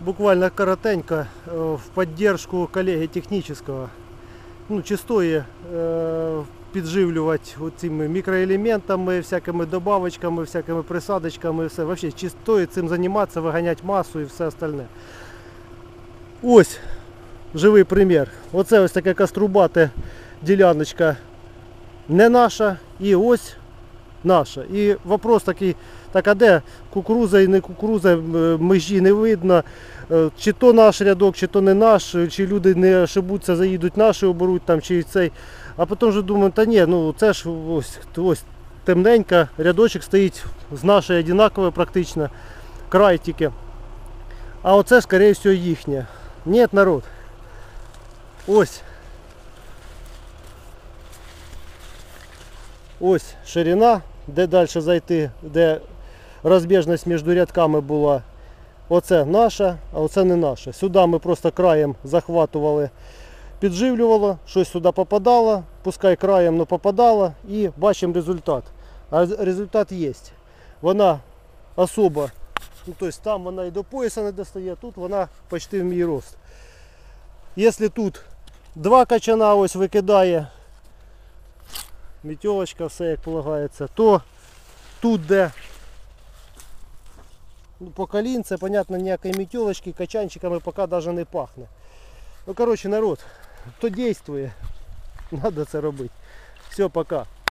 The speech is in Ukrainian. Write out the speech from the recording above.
буквально коротенько э, в поддержку коллеги технического. Ну, чистої е, підживлювати цими мікроелементами, всякими добавочками, всякими присадочками, все. Вообще чистою цим займатися, виганяти масу і все остальне. Ось живий примір. Оце ось таке каструбате діляночка не наша і ось наша. І вопрос такий, так а де кукуруза і не кукуруза, е, межі не видно. Е, Чи то наш рядок, чи то не наш, е, чи люди не ошибуться, заїдуть наші оберуть там, чи цей. А потім вже думаю, та ні, ну це ж ось, ось темненька, рядочок стоїть з нашої однакове практично, край тільки. А оце, скоріше всього, їхнє. Ні, народ. Ось. Ось ширина, де далі зайти, де розбіжність між рядками була. Оце наша, а оце не наше. Сюди ми просто краєм захватували, підживлювало, щось сюди попадало, пускай краєм не попадало і бачимо результат. А результат є. Вона особа, ну, тобто там вона і до пояса не достає, тут вона почти в мій рост. Якщо тут два качана ось викидає, мітьовочка, все як полагається, то тут де ну, по колінце, понятно, ніякої мітьовочки, качанчиками поки навіть не пахне. Ну, коротше, народ, хто дійствує, треба це робити. Все, пока.